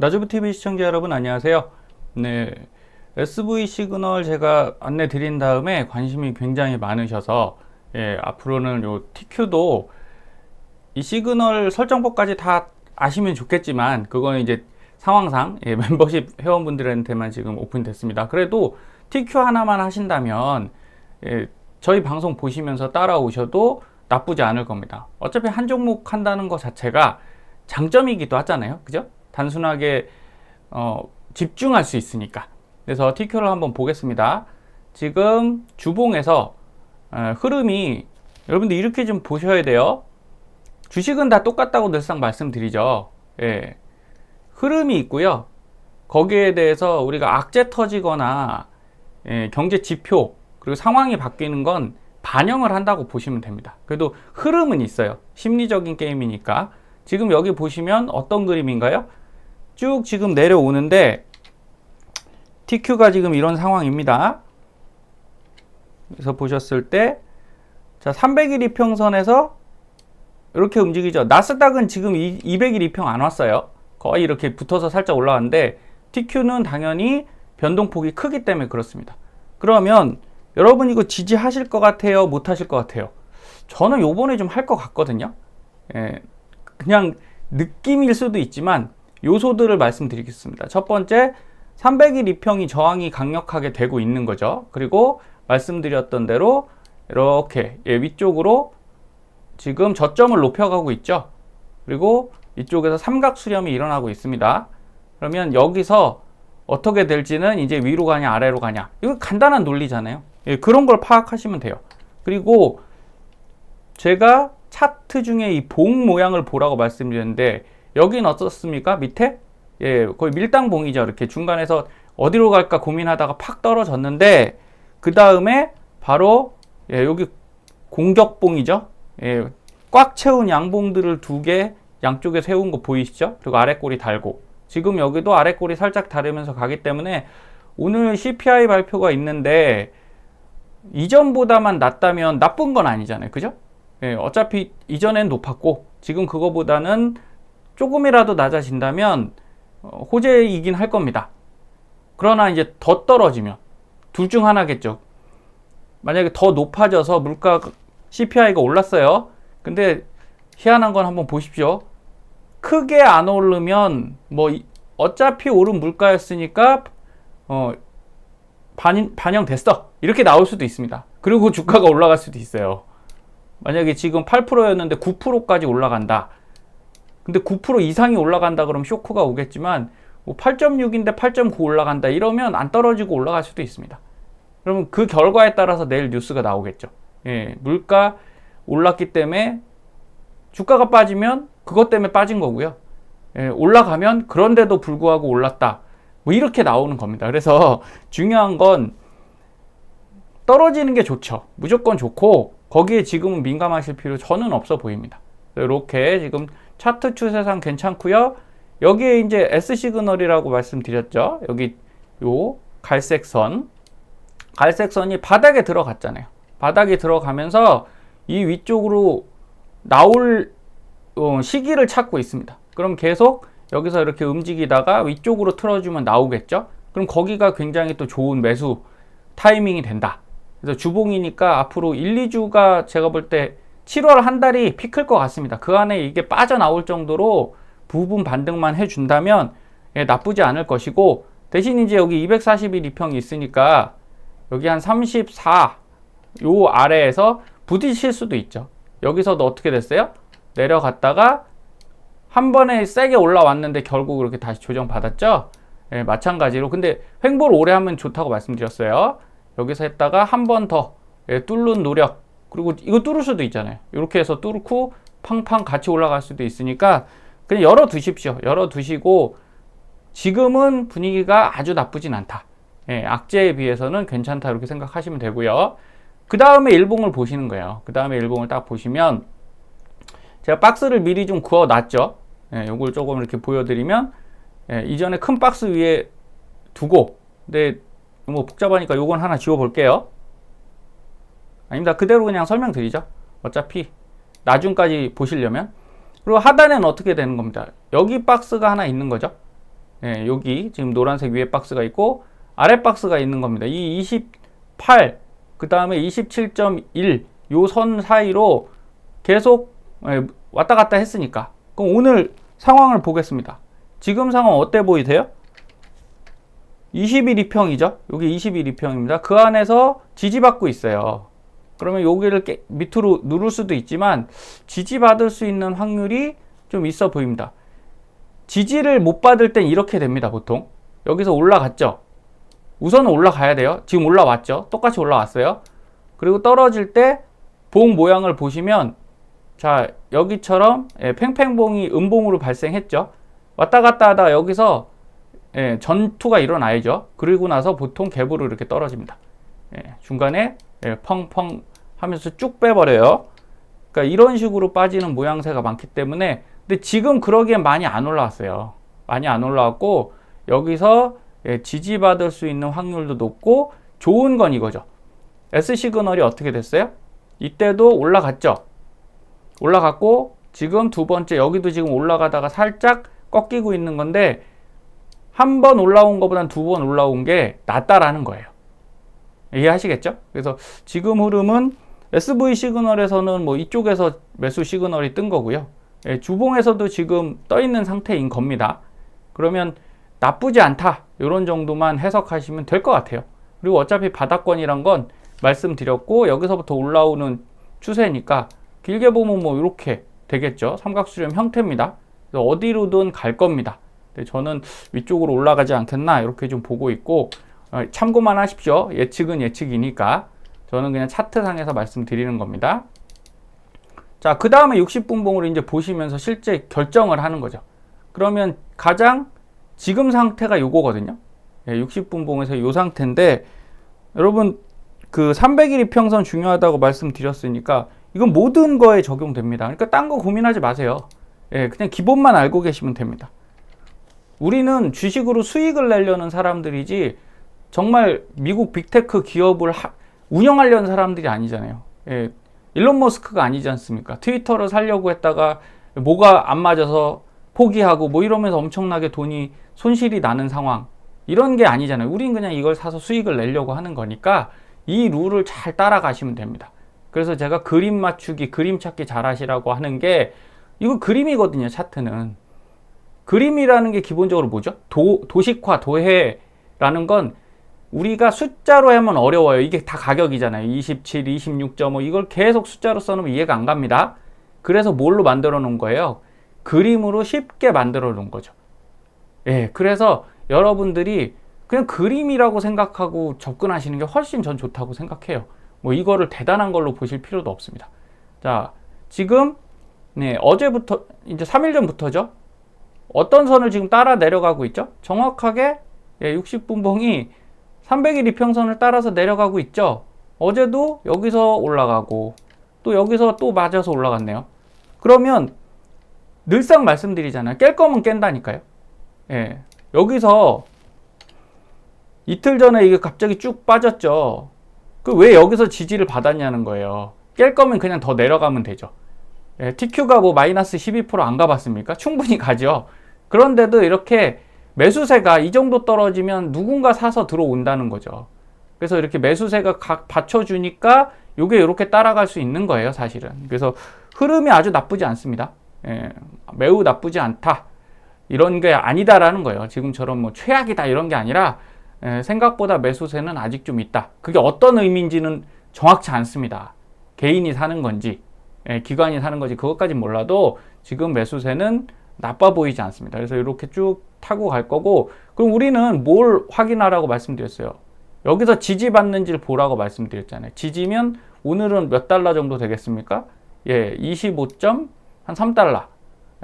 나주부TV 시청자 여러분 안녕하세요. 네. SV 시그널 제가 안내 드린 다음에 관심이 굉장히 많으셔서 예, 앞으로는 요 TQ도 이 시그널 설정법까지 다 아시면 좋겠지만 그거는 이제 상황상 예, 멤버십 회원분들한테만 지금 오픈됐습니다. 그래도 TQ 하나만 하신다면 예, 저희 방송 보시면서 따라오셔도 나쁘지 않을 겁니다. 어차피 한 종목 한다는 것 자체가 장점이기도 하잖아요. 그죠? 단순하게 어, 집중할 수 있으니까. 그래서 TQ를 한번 보겠습니다. 지금 주봉에서 어, 흐름이 여러분들 이렇게 좀 보셔야 돼요. 주식은 다 똑같다고 늘상 말씀드리죠. 예. 흐름이 있고요. 거기에 대해서 우리가 악재 터지거나 예, 경제 지표 그리고 상황이 바뀌는 건 반영을 한다고 보시면 됩니다. 그래도 흐름은 있어요. 심리적인 게임이니까. 지금 여기 보시면 어떤 그림인가요? 쭉 지금 내려오는데 TQ가 지금 이런 상황입니다. 그래서 보셨을 때 자, 300일 이평선에서 이렇게 움직이죠. 나스닥은 지금 200일 이평 안 왔어요. 거의 이렇게 붙어서 살짝 올라왔는데 TQ는 당연히 변동폭이 크기 때문에 그렇습니다. 그러면 여러분 이거 지지하실 것 같아요? 못 하실 것 같아요? 저는 요번에 좀 할 것 같거든요. 예, 그냥 느낌일 수도 있지만 요소들을 말씀드리겠습니다. 첫 번째, 300일 이평이 저항이 강력하게 되고 있는 거죠. 그리고 말씀드렸던 대로 이렇게 예, 위쪽으로 지금 저점을 높여가고 있죠. 그리고 이쪽에서 삼각 수렴이 일어나고 있습니다. 그러면 여기서 어떻게 될지는 이제 위로 가냐 아래로 가냐 이거 간단한 논리잖아요. 예, 그런 걸 파악하시면 돼요. 그리고 제가 차트 중에 이 봉 모양을 보라고 말씀드렸는데 여기는 어떻습니까? 밑에? 예, 거의 밀당봉이죠. 이렇게 중간에서 어디로 갈까 고민하다가 팍 떨어졌는데 그 다음에 바로 예, 여기 공격봉이죠. 예, 꽉 채운 양봉들을 두 개 양쪽에 세운 거 보이시죠? 그리고 아래 꼬리 달고 지금 여기도 아래 꼬리 살짝 다르면서 가기 때문에 오늘 CPI 발표가 있는데 이전보다만 낮다면 나쁜 건 아니잖아요. 그죠? 예, 어차피 이전엔 높았고 지금 그거보다는 조금이라도 낮아진다면 어, 호재이긴 할 겁니다. 그러나 이제 더 떨어지면 둘 중 하나겠죠. 만약에 더 높아져서 물가 CPI가 올랐어요. 근데 희한한 건 한번 보십시오. 크게 안 오르면 뭐 어차피 오른 물가였으니까 어 반, 반영됐어. 이렇게 나올 수도 있습니다. 그리고 주가가 올라갈 수도 있어요. 만약에 지금 8%였는데 9%까지 올라간다. 근데 9% 이상이 올라간다 그러면 쇼크가 오겠지만 뭐 8.6인데 8.9 올라간다 이러면 안 떨어지고 올라갈 수도 있습니다. 그러면 그 결과에 따라서 내일 뉴스가 나오겠죠. 예, 물가 올랐기 때문에 주가가 빠지면 그것 때문에 빠진 거고요. 예, 올라가면 그런데도 불구하고 올랐다. 뭐 이렇게 나오는 겁니다. 그래서 중요한 건 떨어지는 게 좋죠. 무조건 좋고 거기에 지금은 민감하실 필요 저는 없어 보입니다. 이렇게 지금 차트 추세상 괜찮고요. 여기에 이제 S 시그널이라고 말씀드렸죠. 여기 요 갈색 선. 갈색 선이 바닥에 들어갔잖아요. 바닥에 들어가면서 이 위쪽으로 나올 어, 시기를 찾고 있습니다. 그럼 계속 여기서 이렇게 움직이다가 위쪽으로 틀어주면 나오겠죠? 그럼 거기가 굉장히 또 좋은 매수 타이밍이 된다. 그래서 주봉이니까 앞으로 1, 2주가 제가 볼 때 7월 한 달이 피클 것 같습니다. 그 안에 이게 빠져나올 정도로 부분 반등만 해준다면 예, 나쁘지 않을 것이고 대신 이제 여기 240일 이평이 있으니까 여기 한 34, 요 아래에서 부딪힐 수도 있죠. 여기서도 어떻게 됐어요? 내려갔다가 한 번에 세게 올라왔는데 결국 그렇게 다시 조정받았죠? 예, 마찬가지로. 근데 횡보를 오래 하면 좋다고 말씀드렸어요. 여기서 했다가 한 번 더 예, 뚫는 노력. 그리고 이거 뚫을 수도 있잖아요. 이렇게 해서 뚫고 팡팡 같이 올라갈 수도 있으니까 그냥 열어 두십시오. 열어 두시고 지금은 분위기가 아주 나쁘진 않다. 예, 악재에 비해서는 괜찮다 이렇게 생각하시면 되고요. 그 다음에 일봉을 보시는 거예요. 그 다음에 일봉을 딱 보시면 제가 박스를 미리 좀 구워 놨죠. 예, 요걸 조금 이렇게 보여드리면 예, 이전에 큰 박스 위에 두고 근데 뭐 복잡하니까 요건 하나 지워 볼게요. 아닙니다. 그대로 그냥 설명드리죠. 어차피 나중까지 보시려면 그리고 하단에는 어떻게 되는 겁니다. 여기 박스가 하나 있는 거죠. 예, 여기 지금 노란색 위에 박스가 있고 아래 박스가 있는 겁니다. 이 28, 그 다음에 27.1 요 선 사이로 계속 예, 왔다 갔다 했으니까 그럼 오늘 상황을 보겠습니다. 지금 상황 어때 보이세요? 21이평이죠. 여기 21이평입니다. 그 안에서 지지받고 있어요. 그러면 여기를 깨, 밑으로 누를 수도 있지만 지지받을 수 있는 확률이 좀 있어 보입니다. 지지를 못 받을 땐 이렇게 됩니다. 보통 여기서 올라갔죠. 우선은 올라가야 돼요. 지금 올라왔죠. 똑같이 올라왔어요. 그리고 떨어질 때 봉 모양을 보시면 자 여기처럼 예, 팽팽봉이 음봉으로 발생했죠. 왔다 갔다 하다 여기서 예, 전투가 일어나야죠. 그리고 나서 보통 갭으로 이렇게 떨어집니다. 예, 중간에 예, 펑펑 하면서 쭉 빼버려요. 그러니까 이런 식으로 빠지는 모양새가 많기 때문에 근데 지금 그러기엔 많이 안 올라왔어요. 많이 안 올라왔고 여기서 예, 지지받을 수 있는 확률도 높고 좋은 건 이거죠. S 시그널이 어떻게 됐어요? 이때도 올라갔죠. 올라갔고 지금 두 번째 여기도 지금 올라가다가 살짝 꺾이고 있는 건데 한 번 올라온 것보단 두 번 올라온 게 낫다라는 거예요. 이해하시겠죠? 그래서 지금 흐름은 SV 시그널에서는 뭐 이쪽에서 매수 시그널이 뜬 거고요. 예, 주봉에서도 지금 떠 있는 상태인 겁니다. 그러면 나쁘지 않다. 이런 정도만 해석하시면 될 것 같아요. 그리고 어차피 바닥권이란 건 말씀드렸고 여기서부터 올라오는 추세니까 길게 보면 뭐 이렇게 되겠죠. 삼각수렴 형태입니다. 어디로든 갈 겁니다. 저는 위쪽으로 올라가지 않겠나 이렇게 좀 보고 있고 어, 참고만 하십시오. 예측은 예측이니까 저는 그냥 차트상에서 말씀드리는 겁니다. 자, 그 다음에 60분 봉으로 이제 보시면서 실제 결정을 하는 거죠. 그러면 가장 지금 상태가 요거거든요. 예, 60분 봉에서 요 상태인데 여러분 그 300일 이평선 중요하다고 말씀드렸으니까 이건 모든 거에 적용됩니다. 그러니까 딴 거 고민하지 마세요. 예, 그냥 기본만 알고 계시면 됩니다. 우리는 주식으로 수익을 내려는 사람들이지 정말 미국 빅테크 기업을 하, 운영하려는 사람들이 아니잖아요. 예, 일론 머스크가 아니지 않습니까? 트위터를 살려고 했다가 뭐가 안 맞아서 포기하고 뭐 이러면서 엄청나게 돈이 손실이 나는 상황. 이런 게 아니잖아요. 우린 그냥 이걸 사서 수익을 내려고 하는 거니까 이 룰을 잘 따라가시면 됩니다. 그래서 제가 그림 맞추기, 그림 찾기 잘 하시라고 하는 게 이거 그림이거든요, 차트는. 그림이라는 게 기본적으로 뭐죠? 도, 도식화, 도해라는 건 우리가 숫자로 하면 어려워요. 이게 다 가격이잖아요. 27, 26.5 이걸 계속 숫자로 써놓으면 이해가 안 갑니다. 그래서 뭘로 만들어 놓은 거예요? 그림으로 쉽게 만들어 놓은 거죠. 예, 그래서 여러분들이 그냥 그림이라고 생각하고 접근하시는 게 훨씬 전 좋다고 생각해요. 뭐 이거를 대단한 걸로 보실 필요도 없습니다. 자, 지금 네, 어제부터 이제 3일 전부터죠. 어떤 선을 지금 따라 내려가고 있죠? 정확하게 예, 60분봉이 300일 이평선을 따라서 내려가고 있죠. 어제도 여기서 올라가고 또 여기서 또 맞아서 올라갔네요. 그러면 늘상 말씀드리잖아요. 깰 거면 깬다니까요. 예. 여기서 이틀 전에 이게 갑자기 쭉 빠졌죠. 그 왜 여기서 지지를 받았냐는 거예요. 깰 거면 그냥 더 내려가면 되죠. 예, TQ가 뭐 마이너스 12%안 가봤습니까? 충분히 가죠. 그런데도 이렇게 매수세가 이 정도 떨어지면 누군가 사서 들어온다는 거죠. 그래서 이렇게 매수세가 각 받쳐주니까 이게 이렇게 따라갈 수 있는 거예요, 사실은. 그래서 흐름이 아주 나쁘지 않습니다. 예, 매우 나쁘지 않다. 이런 게 아니다라는 거예요. 지금처럼 뭐 최악이다 이런 게 아니라 예, 생각보다 매수세는 아직 좀 있다. 그게 어떤 의미인지는 정확치 않습니다. 개인이 사는 건지 예, 기관이 사는 건지 그것까지 몰라도 지금 매수세는 나빠 보이지 않습니다. 그래서 이렇게 쭉 타고 갈 거고 그럼 우리는 뭘 확인하라고 말씀드렸어요. 여기서 지지받는지를 보라고 말씀드렸잖아요. 지지면 오늘은 몇 달러 정도 되겠습니까? 예, 25점 한 3달러.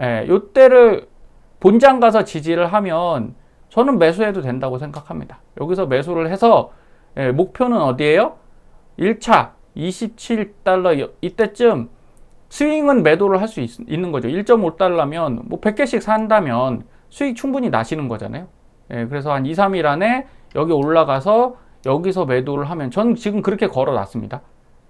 예, 요때를 본장 가서 지지를 하면 저는 매수해도 된다고 생각합니다. 여기서 매수를 해서 예, 목표는 어디예요? 1차 27달러 이때쯤 스윙은 매도를 할 수 있는 거죠. 1.5달러면 뭐 100개씩 산다면 수익 충분히 나시는 거잖아요. 예, 그래서 한 2, 3일 안에 여기 올라가서 여기서 매도를 하면 전 지금 그렇게 걸어 놨습니다.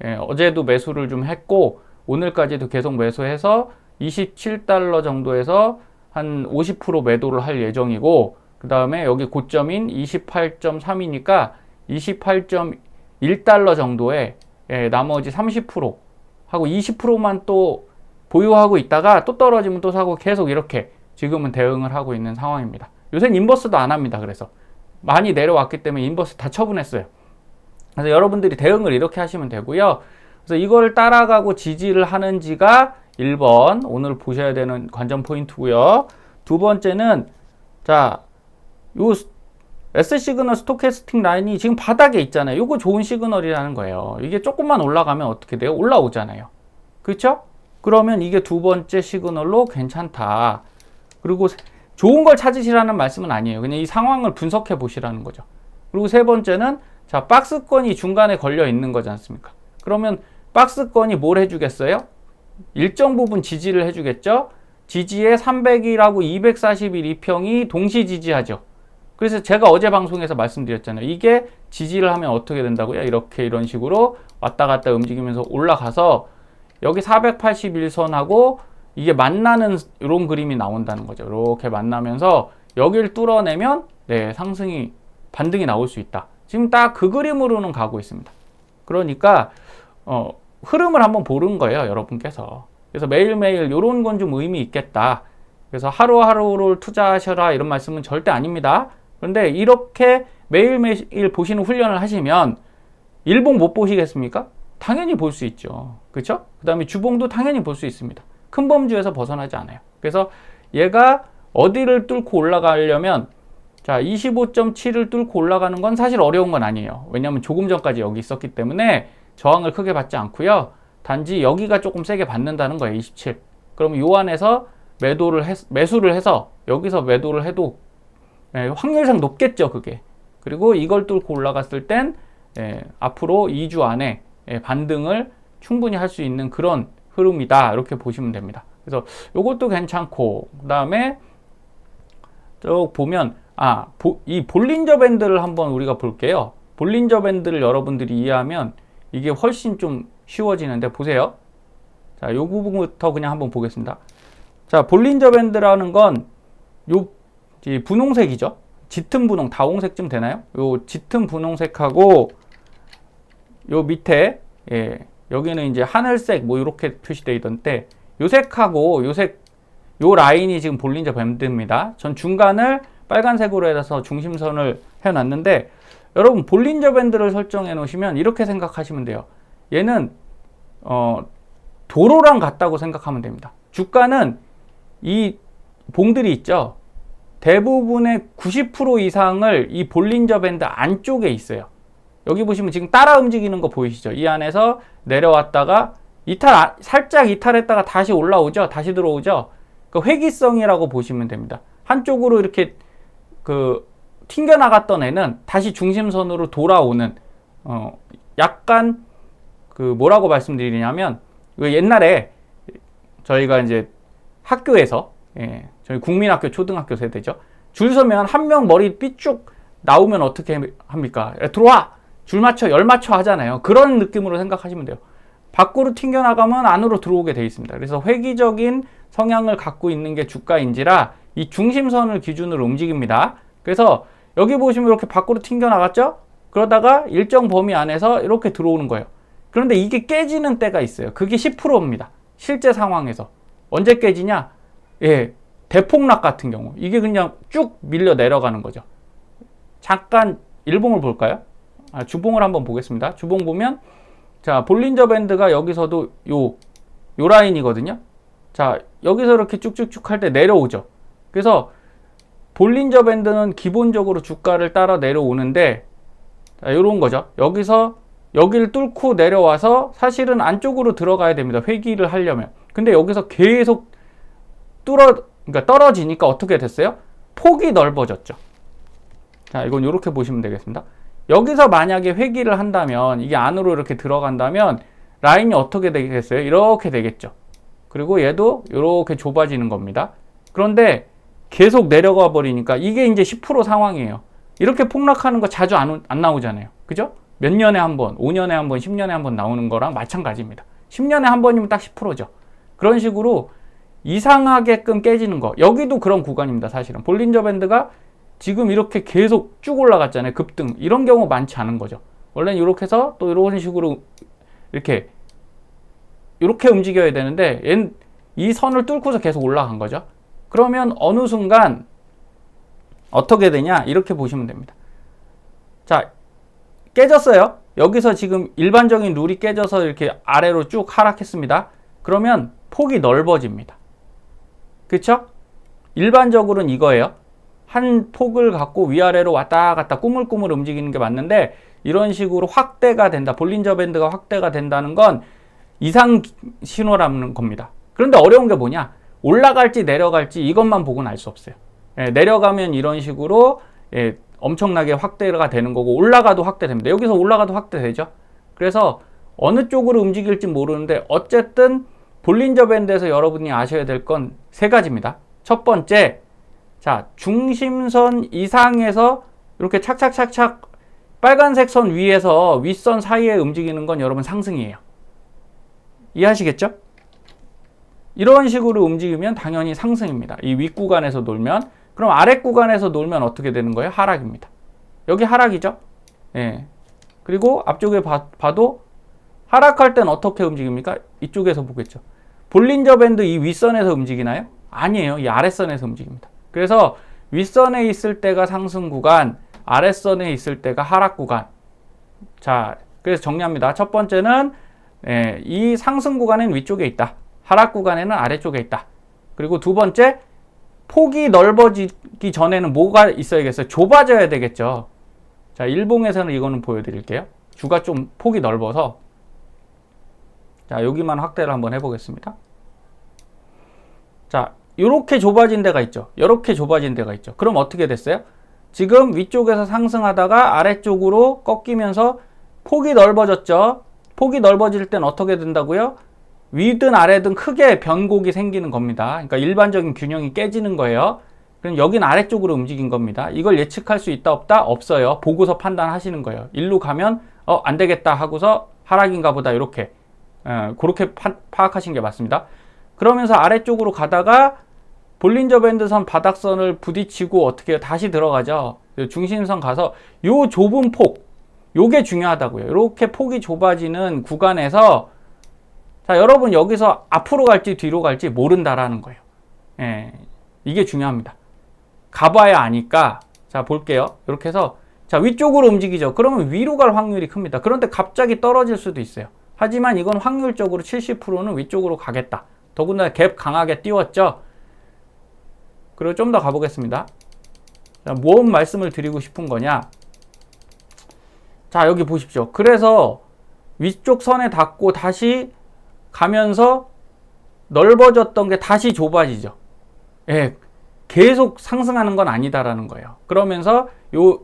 예, 어제도 매수를 좀 했고 오늘까지도 계속 매수해서 27달러 정도에서 한 50% 매도를 할 예정이고 그 다음에 여기 고점인 28.3이니까 28.1달러 정도에 예, 나머지 30% 하고 20%만 또 보유하고 있다가 또 떨어지면 또 사고 계속 이렇게 지금은 대응을 하고 있는 상황입니다. 요새는 인버스도 안 합니다. 그래서 많이 내려왔기 때문에 인버스 다 처분했어요. 그래서 여러분들이 대응을 이렇게 하시면 되고요. 그래서 이걸 따라가고 지지를 하는지가 1번 오늘 보셔야 되는 관전 포인트고요. 두 번째는 자, 요 S 시그널 스토캐스틱 라인이 지금 바닥에 있잖아요. 요거 좋은 시그널이라는 거예요. 이게 조금만 올라가면 어떻게 돼요? 올라오잖아요. 그렇죠? 그러면 이게 두 번째 시그널로 괜찮다. 그리고 좋은 걸 찾으시라는 말씀은 아니에요. 그냥 이 상황을 분석해 보시라는 거죠. 그리고 세 번째는 자, 박스권이 중간에 걸려 있는 거지 않습니까? 그러면 박스권이 뭘 해주겠어요? 일정 부분 지지를 해주겠죠? 지지에 300일하고 241 이평이 동시 지지하죠. 그래서 제가 어제 방송에서 말씀드렸잖아요. 이게 지지를 하면 어떻게 된다고요? 이렇게 이런 식으로 왔다 갔다 움직이면서 올라가서 여기 481선하고 이게 만나는 이런 그림이 나온다는 거죠. 이렇게 만나면서 여기를 뚫어내면 네, 상승이 반등이 나올 수 있다. 지금 딱 그 그림으로는 가고 있습니다. 그러니까 어, 흐름을 한번 보는 거예요, 여러분께서. 그래서 매일매일 이런 건 좀 의미 있겠다. 그래서 하루하루를 투자하셔라 이런 말씀은 절대 아닙니다. 그런데 이렇게 매일매일 보시는 훈련을 하시면 일봉 못 보시겠습니까? 당연히 볼 수 있죠. 그렇죠? 그 다음에 주봉도 당연히 볼 수 있습니다. 큰 범주에서 벗어나지 않아요. 그래서 얘가 어디를 뚫고 올라가려면 자, 25.7을 뚫고 올라가는 건 사실 어려운 건 아니에요. 왜냐하면 조금 전까지 여기 있었기 때문에 저항을 크게 받지 않고요. 단지 여기가 조금 세게 받는다는 거예요. 27. 그러면 요 안에서 매도를 해, 매수를 해서 여기서 매도를 해도 예, 확률상 높겠죠, 그게. 그리고 이걸 뚫고 올라갔을 땐 예, 앞으로 2주 안에 예, 반등을 충분히 할 수 있는 그런 흐름이다. 이렇게 보시면 됩니다. 그래서 이것도 괜찮고 그다음에 쭉 보면 아, 보, 이 볼린저 밴드를 한번 우리가 볼게요. 볼린저 밴드를 여러분들이 이해하면 이게 훨씬 좀 쉬워지는데 보세요. 자, 요 부분부터 그냥 한번 보겠습니다. 자, 볼린저 밴드라는 건 요 분홍색이죠. 짙은 분홍, 다홍색쯤 되나요? 요 짙은 분홍색하고 요 밑에 예, 여기는 이제 하늘색 뭐 이렇게 표시되어 있던데 요 색하고 요 색, 요 라인이 지금 볼린저 밴드입니다. 전 중간을 빨간색으로 해서 중심선을 해놨는데 여러분 볼린저 밴드를 설정해 놓으시면 이렇게 생각하시면 돼요. 얘는 어, 도로랑 같다고 생각하면 됩니다. 주가는 이 봉들이 있죠. 대부분의 90% 이상을 이 볼린저 밴드 안쪽에 있어요. 여기 보시면 지금 따라 움직이는 거 보이시죠? 이 안에서 내려왔다가 이탈 살짝 이탈했다가 다시 올라오죠. 다시 들어오죠. 그 회기성이라고 보시면 됩니다. 한쪽으로 이렇게 그 튕겨 나갔던 애는 다시 중심선으로 돌아오는 어 약간 그 뭐라고 말씀드리냐면 그 옛날에 저희가 이제 학교에서 예, 저희 국민학교 초등학교 세대죠. 줄 서면 한 명 머리 삐쭉 나오면 어떻게 합니까? 야, 들어와! 줄 맞춰, 열 맞춰 하잖아요. 그런 느낌으로 생각하시면 돼요. 밖으로 튕겨나가면 안으로 들어오게 되어 있습니다. 그래서 회기적인 성향을 갖고 있는 게 주가인지라 이 중심선을 기준으로 움직입니다. 그래서 여기 보시면 이렇게 밖으로 튕겨나갔죠? 그러다가 일정 범위 안에서 이렇게 들어오는 거예요. 그런데 이게 깨지는 때가 있어요. 그게 10%입니다. 실제 상황에서. 언제 깨지냐? 예, 대폭락 같은 경우 이게 그냥 쭉 밀려 내려가는 거죠. 잠깐 일봉을 볼까요? 아, 주봉을 한번 보겠습니다. 주봉 보면 자 볼린저 밴드가 여기서도 요, 요 라인이거든요. 자 여기서 이렇게 쭉쭉쭉 할 때 내려오죠. 그래서 볼린저 밴드는 기본적으로 주가를 따라 내려오는데 자, 이런 거죠. 여기서 여기를 뚫고 내려와서 사실은 안쪽으로 들어가야 됩니다. 회귀를 하려면. 근데 여기서 계속 뚫어 그러니까 떨어지니까 어떻게 됐어요? 폭이 넓어졌죠. 자, 이건 이렇게 보시면 되겠습니다. 여기서 만약에 회귀를 한다면 이게 안으로 이렇게 들어간다면 라인이 어떻게 되겠어요? 이렇게 되겠죠. 그리고 얘도 이렇게 좁아지는 겁니다. 그런데 계속 내려가 버리니까 이게 이제 10% 상황이에요. 이렇게 폭락하는 거 자주 안, 안 나오잖아요. 그죠? 몇 년에 한 번, 5년에 한 번, 10년에 한 번 나오는 거랑 마찬가지입니다. 10년에 한 번이면 딱 10%죠. 그런 식으로 이상하게끔 깨지는 거. 여기도 그런 구간입니다. 사실은. 볼린저 밴드가 지금 이렇게 계속 쭉 올라갔잖아요. 급등. 이런 경우 많지 않은 거죠. 원래는 이렇게 해서 또 이런 식으로 이렇게 이렇게 움직여야 되는데 얜이 선을 뚫고서 계속 올라간 거죠. 그러면 어느 순간 어떻게 되냐? 이렇게 보시면 됩니다. 자, 깨졌어요. 여기서 지금 일반적인 룰이 깨져서 이렇게 아래로 쭉 하락했습니다. 그러면 폭이 넓어집니다. 그쵸? 일반적으로는 이거예요. 한 폭을 갖고 위아래로 왔다 갔다 꾸물꾸물 움직이는 게 맞는데 이런 식으로 확대가 된다. 볼린저 밴드가 확대가 된다는 건 이상 신호라는 겁니다. 그런데 어려운 게 뭐냐? 올라갈지 내려갈지 이것만 보고는 알 수 없어요. 예, 내려가면 이런 식으로 예, 엄청나게 확대가 되는 거고 올라가도 확대됩니다. 여기서 올라가도 확대되죠. 그래서 어느 쪽으로 움직일지 모르는데 어쨌든 볼린저 밴드에서 여러분이 아셔야 될 건 세 가지입니다. 첫 번째, 자 중심선 이상에서 이렇게 착착착착 빨간색 선 위에서 윗선 사이에 움직이는 건 여러분 상승이에요. 이해하시겠죠? 이런 식으로 움직이면 당연히 상승입니다. 이 윗구간에서 놀면 그럼 아랫 구간에서 놀면 어떻게 되는 거예요? 하락입니다. 여기 하락이죠? 예. 그리고 앞쪽에 봐, 봐도 하락할 땐 어떻게 움직입니까? 이쪽에서 보겠죠. 볼린저 밴드 이 윗선에서 움직이나요? 아니에요. 이 아랫선에서 움직입니다. 그래서 윗선에 있을 때가 상승 구간, 아랫선에 있을 때가 하락 구간. 자, 그래서 정리합니다. 첫 번째는 예, 이 상승 구간은 위쪽에 있다. 하락 구간에는 아래쪽에 있다. 그리고 두 번째, 폭이 넓어지기 전에는 뭐가 있어야겠어요? 좁아져야 되겠죠. 자, 일봉에서는 이거는 보여드릴게요. 주가 좀 폭이 넓어서 자, 여기만 확대를 한번 해보겠습니다. 자, 이렇게 좁아진 데가 있죠. 이렇게 좁아진 데가 있죠. 그럼 어떻게 됐어요? 지금 위쪽에서 상승하다가 아래쪽으로 꺾이면서 폭이 넓어졌죠. 폭이 넓어질 땐 어떻게 된다고요? 위든 아래든 크게 변곡이 생기는 겁니다. 그러니까 일반적인 균형이 깨지는 거예요. 그럼 여긴 아래쪽으로 움직인 겁니다. 이걸 예측할 수 있다 없다? 없어요. 보고서 판단하시는 거예요. 일로 가면 어, 안 되겠다 하고서 하락인가 보다 이렇게 어, 그렇게 파, 파악하시는 게 맞습니다. 그러면서 아래쪽으로 가다가 볼린저 밴드선 바닥선을 부딪히고 어떻게 다시 들어가죠. 중심선 가서 요 좁은 폭 요게 중요하다고요. 이렇게 폭이 좁아지는 구간에서 자 여러분 여기서 앞으로 갈지 뒤로 갈지 모른다라는 거예요. 예, 이게 중요합니다. 가봐야 아니까 자 볼게요. 이렇게 해서 자 위쪽으로 움직이죠. 그러면 위로 갈 확률이 큽니다. 그런데 갑자기 떨어질 수도 있어요. 하지만 이건 확률적으로 70%는 위쪽으로 가겠다. 더군다나 갭 강하게 띄웠죠. 그리고 좀 더 가보겠습니다. 자, 무엇 말씀을 드리고 싶은 거냐? 자, 여기 보십시오. 그래서 위쪽 선에 닿고 다시 가면서 넓어졌던 게 다시 좁아지죠. 예, 계속 상승하는 건 아니다라는 거예요. 그러면서 요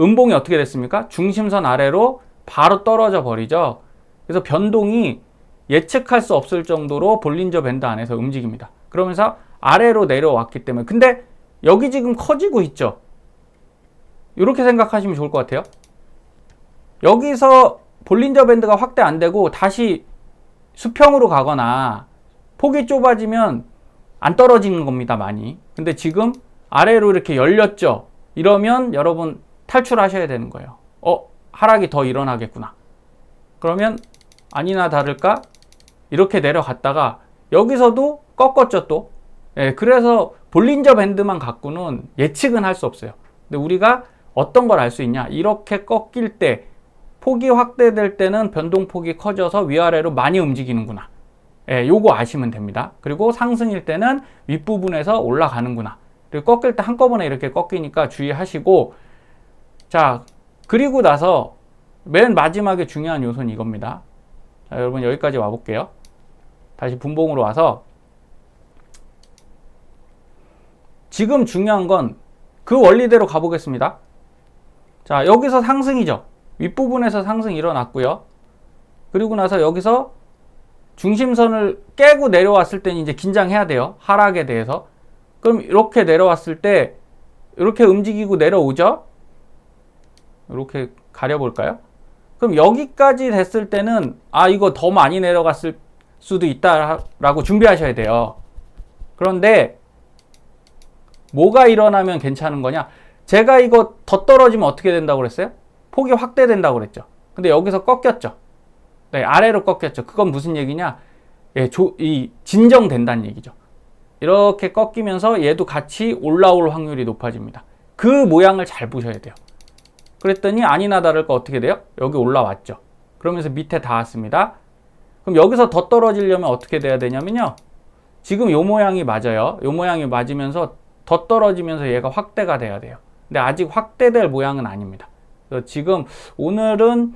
음봉이 어떻게 됐습니까? 중심선 아래로 바로 떨어져 버리죠. 그래서 변동이 예측할 수 없을 정도로 볼린저 밴드 안에서 움직입니다. 그러면서 아래로 내려왔기 때문에 근데 여기 지금 커지고 있죠. 이렇게 생각하시면 좋을 것 같아요. 여기서 볼린저 밴드가 확대 안 되고 다시 수평으로 가거나 폭이 좁아지면 안 떨어지는 겁니다, 많이. 근데 지금 아래로 이렇게 열렸죠. 이러면 여러분 탈출하셔야 되는 거예요. 어, 하락이 더 일어나겠구나. 그러면 아니나 다를까 이렇게 내려갔다가 여기서도 꺾었죠 또. 예, 그래서 볼린저 밴드만 갖고는 예측은 할 수 없어요. 근데 우리가 어떤 걸 알 수 있냐? 이렇게 꺾일 때 폭이 확대될 때는 변동폭이 커져서 위아래로 많이 움직이는구나. 예, 요거 아시면 됩니다. 그리고 상승일 때는 윗부분에서 올라가는구나. 그리고 꺾일 때 한꺼번에 이렇게 꺾이니까 주의하시고 자, 그리고 나서 맨 마지막에 중요한 요소는 이겁니다. 자, 여러분 여기까지 와 볼게요. 다시 분봉으로 와서 지금 중요한 건 그 원리대로 가보겠습니다. 자, 여기서 상승이죠. 윗부분에서 상승 일어났고요. 그리고 나서 여기서 중심선을 깨고 내려왔을 때는 이제 긴장해야 돼요. 하락에 대해서. 그럼 이렇게 내려왔을 때 이렇게 움직이고 내려오죠? 이렇게 가려볼까요? 그럼 여기까지 됐을 때는 아 이거 더 많이 내려갔을 수도 있다라고 준비하셔야 돼요. 그런데 뭐가 일어나면 괜찮은 거냐? 제가 이거 더 떨어지면 어떻게 된다고 그랬어요? 폭이 확대된다고 그랬죠. 근데 여기서 꺾였죠. 네, 아래로 꺾였죠. 그건 무슨 얘기냐? 예, 조, 이 진정된다는 얘기죠. 이렇게 꺾이면서 얘도 같이 올라올 확률이 높아집니다. 그 모양을 잘 보셔야 돼요. 그랬더니 아니나 다를까 어떻게 돼요? 여기 올라왔죠. 그러면서 밑에 닿았습니다. 그럼 여기서 더 떨어지려면 어떻게 돼야 되냐면요. 지금 요 모양이 맞아요. 요 모양이 맞으면서 더 떨어지면서 얘가 확대가 돼야 돼요. 근데 아직 확대될 모양은 아닙니다. 그래서 지금 오늘은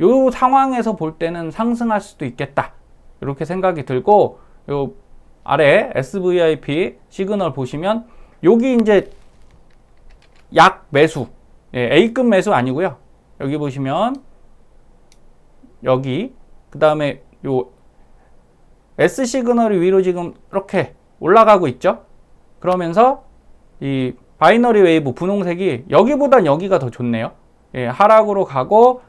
요 상황에서 볼 때는 상승할 수도 있겠다. 이렇게 생각이 들고 요 아래 SVIP 시그널 보시면 여기 이제 약 매수 예, A급 매수 아니고요. 여기 보시면 여기 그 다음에 요 S 시그널이 위로 지금 이렇게 올라가고 있죠. 그러면서 이 바이너리 웨이브 분홍색이 여기보단 여기가 더 좋네요. 예, 하락으로 가고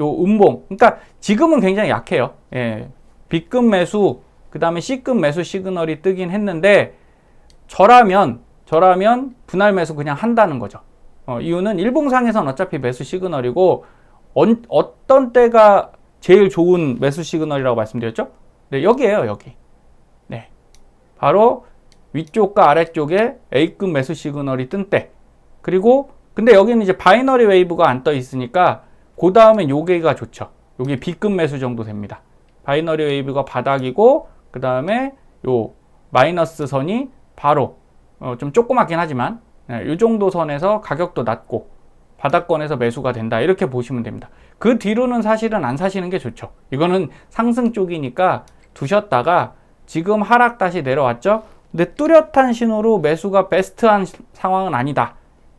요 음봉. 그러니까 지금은 굉장히 약해요. 예, B급 매수 그 다음에 C급 매수 시그널이 뜨긴 했는데 저라면 저라면 분할 매수 그냥 한다는 거죠. 어, 이유는 일봉상에선 어차피 매수 시그널이고 언, 어떤 때가 제일 좋은 매수 시그널이라고 말씀드렸죠? 네, 여기에요, 여기. 네. 바로 위쪽과 아래쪽에 A급 매수 시그널이 뜬 때. 그리고 근데 여기는 이제 바이너리 웨이브가 안 떠 있으니까 그 다음에 요게가 좋죠. 요게 B급 매수 정도 됩니다. 바이너리 웨이브가 바닥이고 그 다음에 요 마이너스 선이 바로 어, 좀 조그맣긴 하지만 네, 이 정도 선에서 가격도 낮고 바닥권에서 매수가 된다 이렇게 보시면 됩니다. 그 뒤로는 사실은 안 사시는 게 좋죠. 이거는 상승 쪽이니까 두셨다가 지금 하락 다시 내려왔죠. 근데 뚜렷한 신호로 매수가 베스트한 상황은 아니다.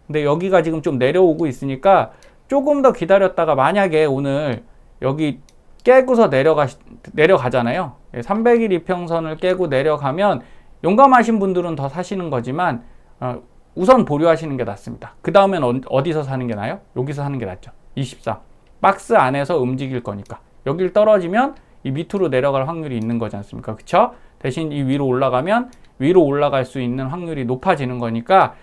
근데 여기가 지금 좀 내려오고 있으니까 조금 더 기다렸다가 만약에 오늘 여기 깨고서 내려가 내려가잖아요. 300일 이평선을 깨고 내려가면 용감하신 분들은 더 사시는 거지만 어, 우선 보류하시는 게 낫습니다. 그 다음엔 어디서 사는 게 나요? 여기서 사는 게 낫죠. 24. 박스 안에서 움직일 거니까. 여길 떨어지면 이 밑으로 내려갈 확률이 있는 거지 않습니까? 그쵸? 대신 이 위로 올라가면 위로 올라갈 수 있는 확률이 높아지는 거니까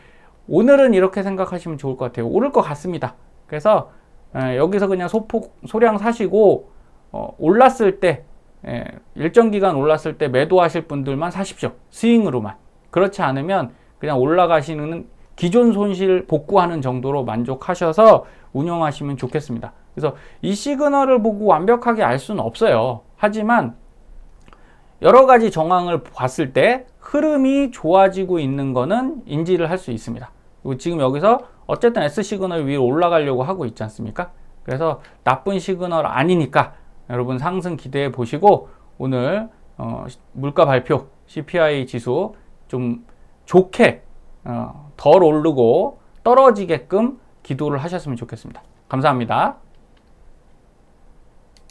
오늘은 이렇게 생각하시면 좋을 것 같아요. 오를 것 같습니다. 그래서 에, 여기서 그냥 소폭, 소량 사시고 어, 올랐을 때 에, 일정 기간 올랐을 때 매도하실 분들만 사십시오. 스윙으로만. 그렇지 않으면 그냥 올라가시는 기존 손실 복구하는 정도로 만족하셔서 운영하시면 좋겠습니다. 그래서 이 시그널을 보고 완벽하게 알 수는 없어요. 하지만 여러 가지 정황을 봤을 때 흐름이 좋아지고 있는 거는 인지를 할 수 있습니다. 그리고 지금 여기서 어쨌든 S 시그널 위로 올라가려고 하고 있지 않습니까? 그래서 나쁜 시그널 아니니까 여러분 상승 기대해 보시고 오늘 어, 물가 발표 CPI 지수 좀 좋게 어, 덜 오르고 떨어지게끔 기도를 하셨으면 좋겠습니다. 감사합니다.